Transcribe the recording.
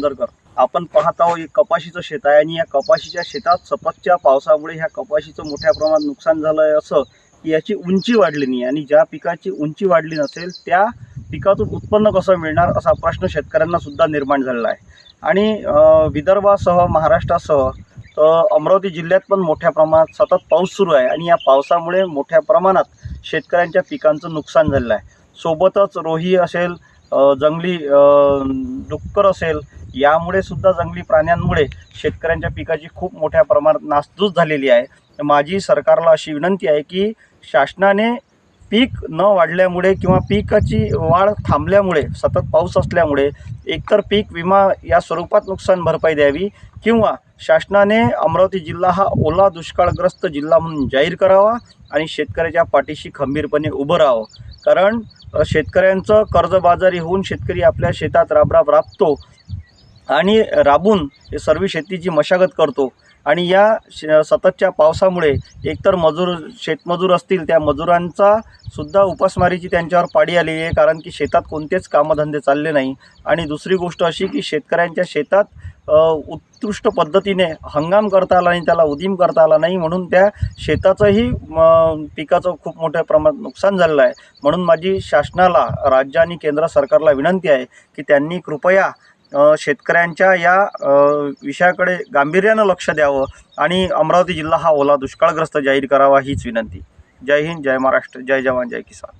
सुंदरकर आपण पाहत आहोत एक कपाशीचं शेत आहे आणि या कपाशीच्या शेतात सततच्या पावसामुळे ह्या कपाशीचं मोठ्या प्रमाणात नुकसान झालं आहे असं की याची उंची वाढली नाही आणि ज्या पिकाची उंची वाढली नसेल त्या पिकातून उत्पन्न कसं मिळणार असा प्रश्न शेतकऱ्यांना सुद्धा निर्माण झालेला आहे. आणि विदर्भासह महाराष्ट्रासह तर अमरावती जिल्ह्यात पण मोठ्या प्रमाणात सतत पाऊस सुरू आहे आणि या पावसामुळे मोठ्या प्रमाणात शेतकऱ्यांच्या पिकांचं नुकसान झालेलं आहे. सोबतच रोही असेल जंगली डुक्कर असेल यामुळे सुद्धा जंगली प्राण्यांमुळे शेतकऱ्यांच्या पिकाची खूप मोठ्या प्रमाणात नासधूस झालेली आहे. माझी सरकारला अशी विनंती आहे की शासनाने पीक न वाढल्यामुळे किंवा पिकाची वाढ थांबल्यामुळे सतत पाऊस असल्यामुळे एकतर पीक विमा या स्वरूपात नुकसान भरपाई द्यावी किंवा शासनाने अमरावती जिल्हा हा ओला दुष्काळग्रस्त जिल्हा म्हणून जाहीर करावा आणि शेतकऱ्याच्या पाठीशी खंबीरपणे उभं राहावं. कारण शेतकऱ्यांचं कर्जबाजारी होऊन शेतकरी आपल्या शेतात राबराब राबतो. आणि राबून सर्व शेतीची मशागत करतो. आणि या श सततच्या पावसामुळे एकतर मजूर शेतमजूर असतील त्या मजुरांचा सुद्धा उपासमारीची त्यांच्यावर पाडी आलेली आहे कारण की शेतात कोणतेच कामधंदे चालले नाही. आणि दुसरी गोष्ट अशी की शेतकऱ्यांच्या शेतात उत्कृष्ट पद्धतीने हंगाम करता आला नाही त्याला उदीम करता आला नाही म्हणून त्या शेताचंही पिकाचं खूप मोठ्या प्रमाणात नुकसान झालेलं आहे. म्हणून माझी शासनाला राज्य आणि केंद्र सरकारला विनंती आहे की त्यांनी कृपया शेतकऱ्यांच्या या विषयाकडे गांभीर्यानं लक्ष द्यावं आणि अमरावती जिल्हा हा ओला दुष्काळग्रस्त जाहीर करावा हीच विनंती. जय हिंद जय महाराष्ट्र जय जवान जय किसान.